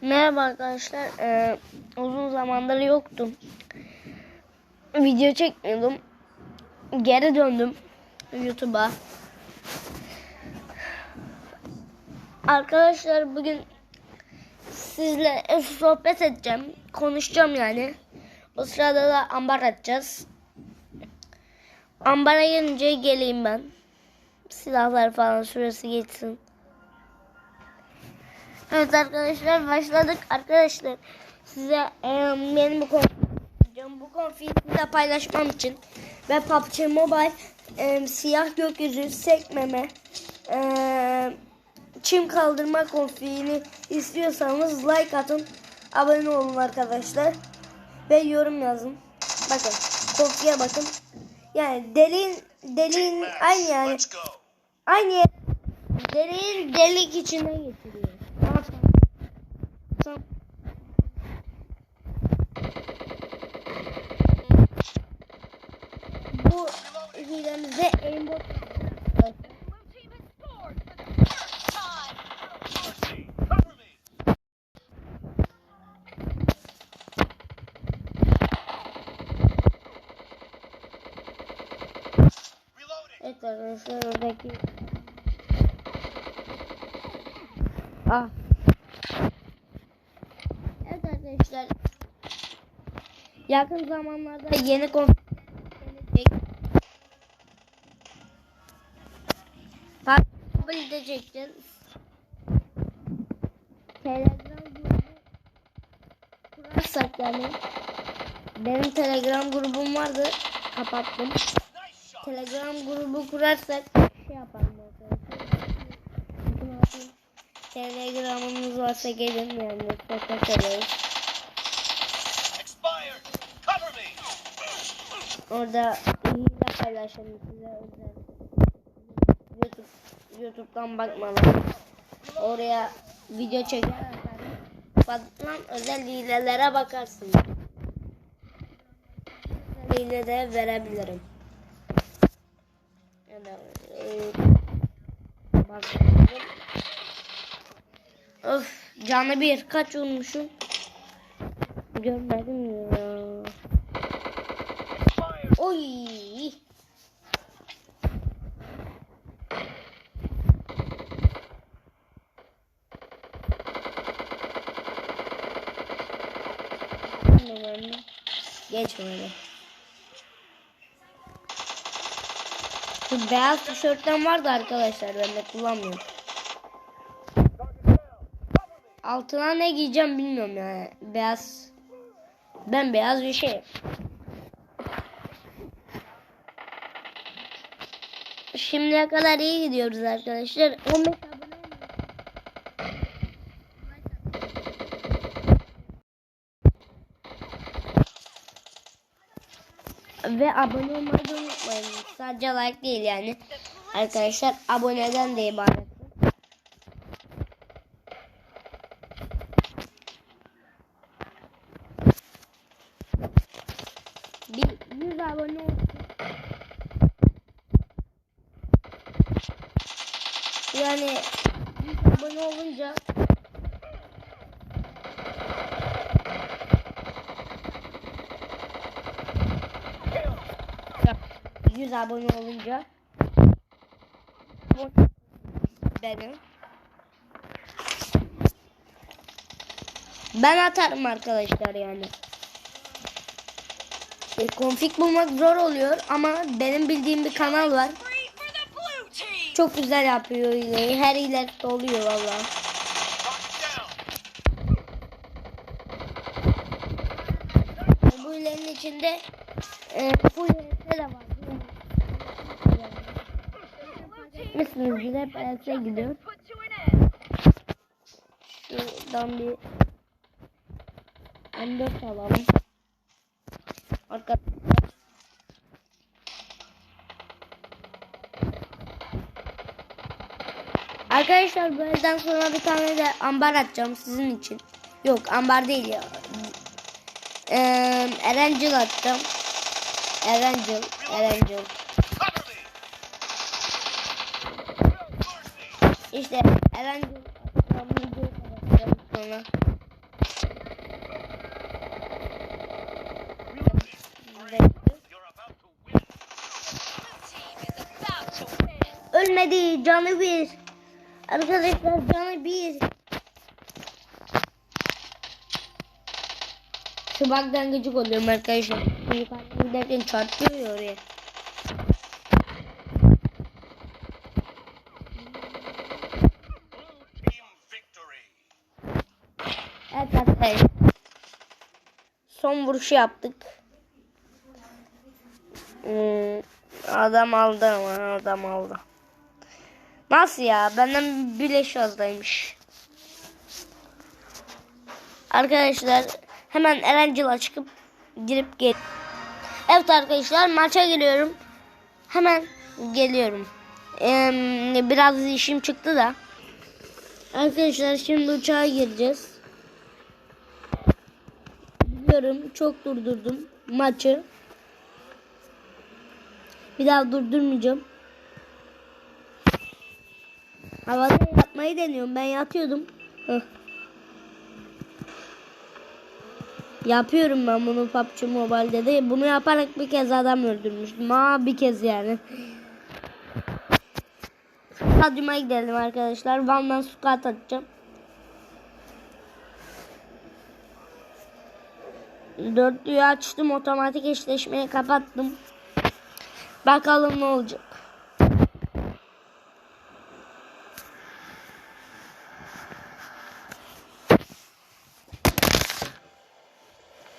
Merhaba arkadaşlar. Ee, uzun zamandır yoktum. Video çekmiyordum. Geri döndüm YouTube'a. Arkadaşlar bugün sizle sohbet edeceğim. Konuşacağım yani. O sırada da ambar açacağız. Ambara gelince geleyim ben. Silahlar falan süresi geçsin. Evet arkadaşlar başladık. Arkadaşlar size e, benim bu konfiyi bu konfiyi size paylaşmam için ve PUBG Mobile e, siyah gökyüzü sekmeme e, çim kaldırma konfiyini istiyorsanız like atın abone olun arkadaşlar ve yorum yazın. Bakın konfiye bakın. Yani deliğin deliğin aynı yani aynı deliğin delik içinden geçiriyor. Oradaki Ah. Evet arkadaşlar yakın zamanlarda yeni konfer gelecek. Kabul edeceksiniz. Telegram grubu kurarsak yani benim Telegram grubum vardı kapattım. Telegram grubu kurarsak şey yapalım Telegram'ımız varsa gelin yani sohbet me. Orada hile paylaşalım size özel. YouTube, YouTube'dan bakmadan. Oraya video çeker. Bakmam özel hilelere bakarsın. Özel hile de verebilirim. Ya da e, bakıyorum. Öf canı bir kaç vurmuşum? Görmedim ya. Oy. Geç böyle. Şu beyaz tişörtten vardı arkadaşlar ben de kullanmıyorum. Altına ne giyeceğim bilmiyorum yani. Beyaz. Ben beyaz bir şey. Şimdiye kadar iyi gidiyoruz arkadaşlar. 15 Ve abone olmayı da unutmayın. Sadece like değil yani. Arkadaşlar aboneden de ibaret. Bir 100 abone olsun. Yani 100 abone olunca 100 abone olunca benim ben atarım arkadaşlar yani. E, konfig bulmak zor oluyor ama benim bildiğim bir kanal var. Çok güzel yapıyor hileyi. Her hile oluyor valla. Bu hilenin içinde e, full de var. Biz hep HS'e gidiyor. Şuradan bir M4 alalım. Arkadaşlar. Arkadaşlar bu sonra bir tane de ambar atacağım sizin için. Yok ambar değil ya. Ee, Erencil atacağım. Erencil. Erencil. İşte Eren. Ölmedi canı bir. Arkadaşlar canı bir. Şu bug'dan gıcık oluyorum arkadaşlar. Yukarıdan giderken çarpıyor oraya. Son vuruşu yaptık. Hmm, adam aldı ama adam aldı. Nasıl ya? Benden bir leş fazlaymış. Arkadaşlar hemen Erencil'a çıkıp girip gel. Evet arkadaşlar maça geliyorum. Hemen geliyorum. Ee, biraz işim çıktı da. Arkadaşlar şimdi uçağa gireceğiz. Biliyorum çok durdurdum maçı. Bir daha durdurmayacağım. Havada yatmayı deniyorum. Ben yatıyordum. Heh. Yapıyorum ben bunu PUBG Mobile'de de. Bunu yaparak bir kez adam öldürmüştüm. Aa bir kez yani. Stadyuma gidelim arkadaşlar. Van'dan squat atacağım. Dörtlüyü açtım. Otomatik eşleşmeyi kapattım. Bakalım ne olacak.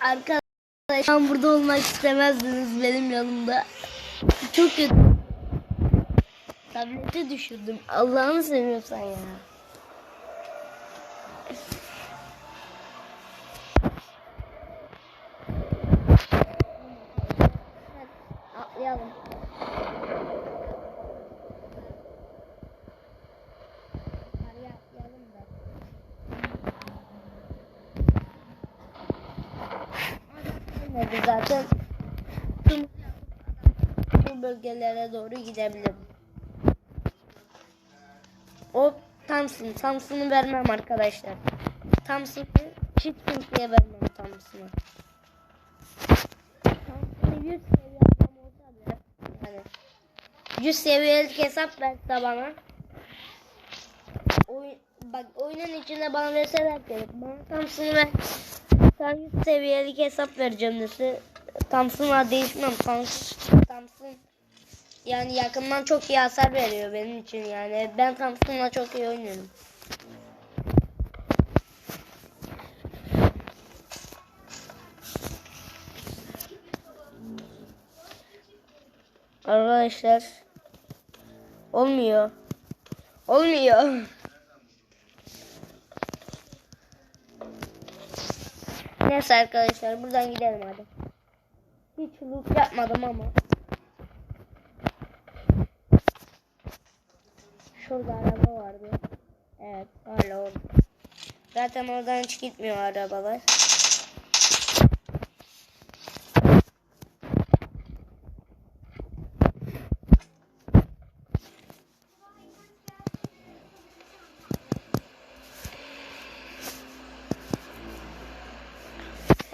Arkadaşlar burada olmak istemezdiniz benim yanımda. Çok kötü. Tableti düşürdüm. Allah'ını seviyorsan ya. Olmadı zaten. Tüm- Bu bölgelere doğru gidebilirim. O Thompson. Thompson'ı vermem arkadaşlar. Thompson'ı kimseye vermem Thompson'ı. Thompson'ı 100 seviye adam olsa bile yani 100 seviyelik hesap verse bana Oy, bak oyunun içinde bana verseler ki bana Thompson'ı ver 100 seviyelik hesap vereceğim dese Thompson'la değişmem Thompson, Thompson yani yakından çok iyi hasar veriyor benim için yani ben Thompson'la çok iyi oynuyorum. Arkadaşlar olmuyor. Olmuyor. Neyse arkadaşlar buradan gidelim hadi. Hiç loot yapmadım ama. Şurada araba vardı. Evet hala orada. Zaten oradan hiç gitmiyor arabalar.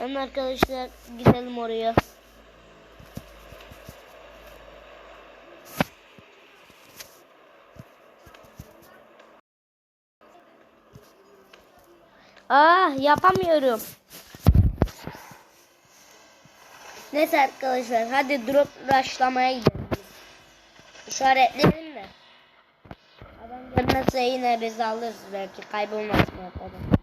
Hemen arkadaşlar gidelim oraya. Ah yapamıyorum. Neyse arkadaşlar hadi drop rushlamaya gidelim. İşaretleyelim de. Adam gelmezse yine biz alırız belki kaybolmasın ortada. Arkadaşlar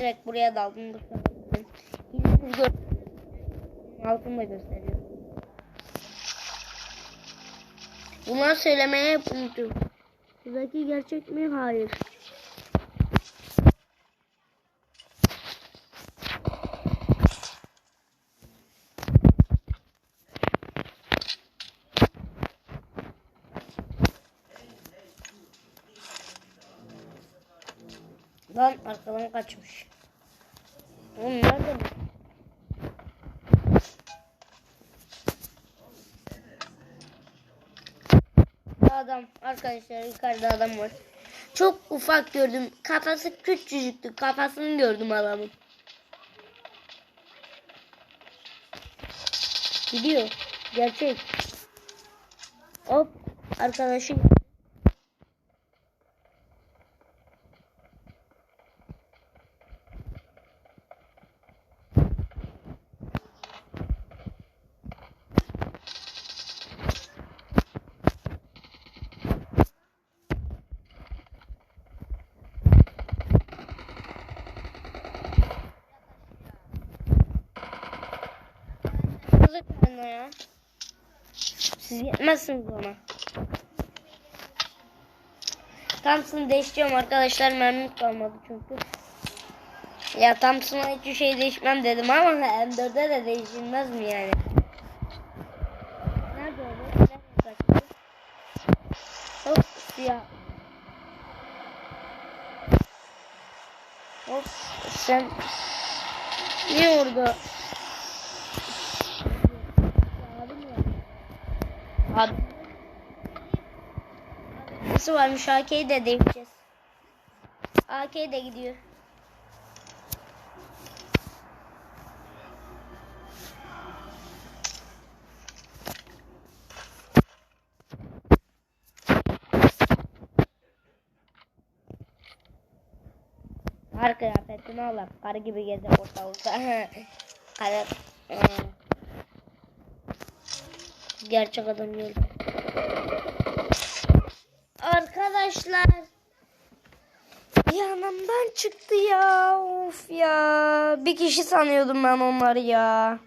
direkt buraya daldım. İlginiz gör. Altında gösteriyor. Bunlar söylemeye hep unutuyorum. Buradaki gerçek mi? Hayır. Lan arkadan kaçmış. Oğlum nerede bu? Adam arkadaşlar yukarıda adam var. Çok ufak gördüm. Kafası küçücüktü. Kafasını gördüm adamın. Gidiyor. Gerçek. Hop. Arkadaşı. Yazık bana ya. Siz yetmezsiniz ona. Thompson'ı değiştiriyorum arkadaşlar memnun kalmadı çünkü. Ya Thompson'a hiçbir şey değişmem dedim ama M4'e de değişilmez mi yani? Nerede o? Nerede kaçtı? Hop siyah. Hop sen niye orada? Abim ya. Abi. Nasıl varmış AK'yi de değişeceğiz. AK de gidiyor. Kar kıyafetini al. Kar gibi gezer ortalıkta. Kar. Gerçek adam değil. Arkadaşlar. Yanımdan çıktı ya. Of ya. Bir kişi sanıyordum ben onları ya.